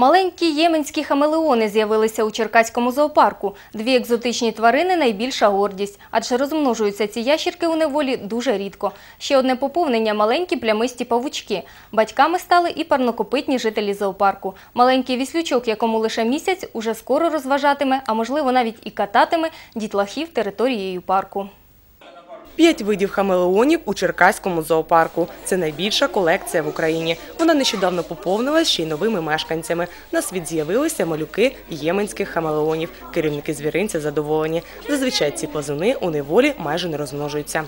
Маленькі єменські хамелеони з'явилися у Черкаському зоопарку. Дві екзотичні тварини – найбільша гордість, адже розмножуються ці ящірки у неволі дуже рідко. Ще одне поповнення – маленькі плямисті павучки. Батьками стали і парнокопитні жителі зоопарку. Маленький віслючок, якому лише місяць, уже скоро розважатиме, а можливо навіть і кататиме дітлахів територією парку. П'ять видів хамелеонів у Черкаському зоопарку. Це найбільша колекція в Україні. Вона нещодавно поповнилась ще й новими мешканцями. На світ з'явилися малюки єменських хамелеонів. Керівники звіринця задоволені. Зазвичай ці плазуни у неволі майже не розмножуються.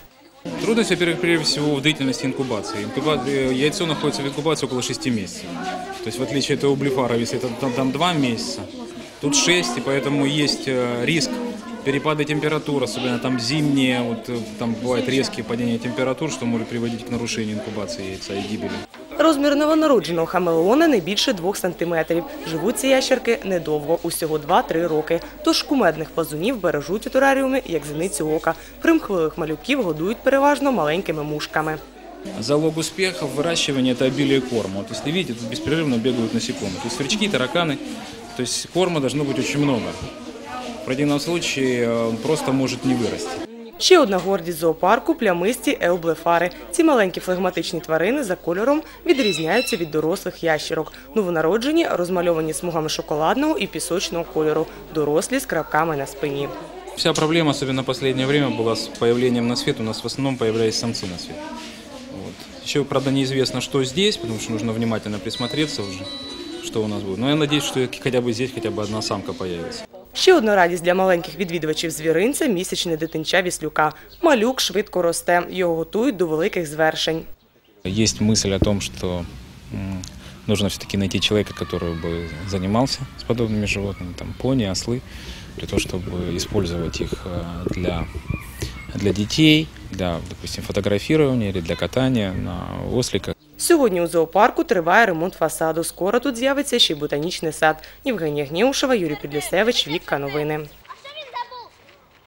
Трудность, во-первых, прежде всего в длительности инкубации. Инкуба... э, Яйцо находится в инкубации около 6 месяцев. То есть в отличие от облифаров, если это там, там 2 месяца, тут 6, и поэтому есть э, риск перепада температур, особенно там зимние, вот э, там бывает резкие падения температур, что может приводить к нарушению инкубации яйца и гибели. Розмір новонародженого хамелеона не більше 2 сантиметрів. Живуть ці ящерки недовго, усього 2-3 роки. Тож кумедних плазунів бережуть у тераріумі, як зіницю ока. Примхливих малюків годують переважно маленькими мушками. Залог успеха в выращивании – это обилие корма. Вот если видите, тут беспрерывно бегают насекомые. То есть сверчки, тараканы. То есть корма должно быть очень много. В противном случае э, он просто может не вырасти. Ще одна гордість зоопарку – плямисті еублефари. Ці маленькі флегматичні тварини за кольором відрізняються від дорослих ящерок. Новонароджені розмальовані смугами шоколадного і пісочного кольору, дорослі з крапками на спині. Вся проблема, особенно в последнее время, была с появлением на свет. У нас в основном появлялись самцы на свет. Вот. Еще, правда, неизвестно, что здесь, потому что нужно внимательно присмотреться уже, что у нас будет. Но я надеюсь, что хотя бы здесь хотя бы одна самка появится. Ще одна радість для маленьких відвідувачів звіринця – місячне дитинча віслюка. Малюк швидко росте, його готують до великих звершень. Есть мысль о том, что м, нужно все-таки найти человека, который бы занимался с подобными животными, там пони, ослы, для того, чтобы использовать их э, для, для детей, для, допустим, фотографирования или для катания на осликах. Сьогодні у зоопарку триває ремонт фасаду. Скоро тут з'явиться ще ботанічний сад. Євгенія Гнєушева, Юрій Підлісевич, Вікка Новини.